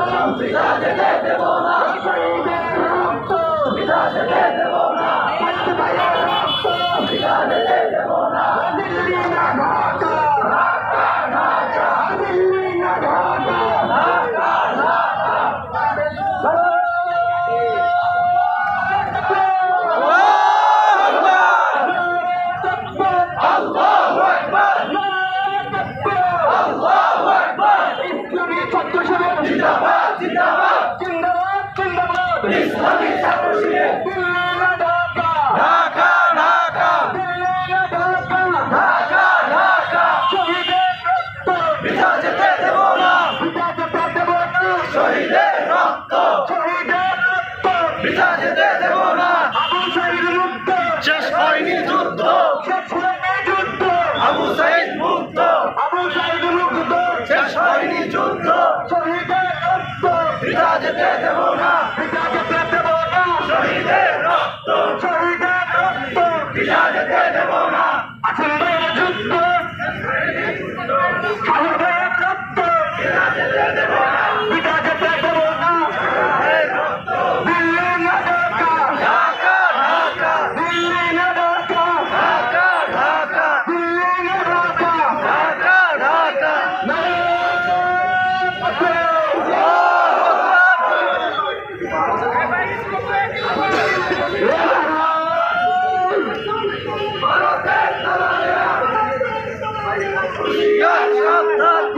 রক্ত বিধাতে দেব না শহীদের রক্ত বিধাতে দেব ভিসা যেতে দেব না। আবু সাইদ মুক্ত শেষ যুদ্ধ। শেষ হয়নি যুদ্ধ। আবু সাইদ মুক্ত। আবু সাইদ মুক্ত। শেষ হয়নি যুদ্ধ। শহীদের রক্ত। ভিসা যেতে দেব না। ভিসা যেতে যুদ্ধ। শহীদের রক্ত। Visa Yes, yes, yes.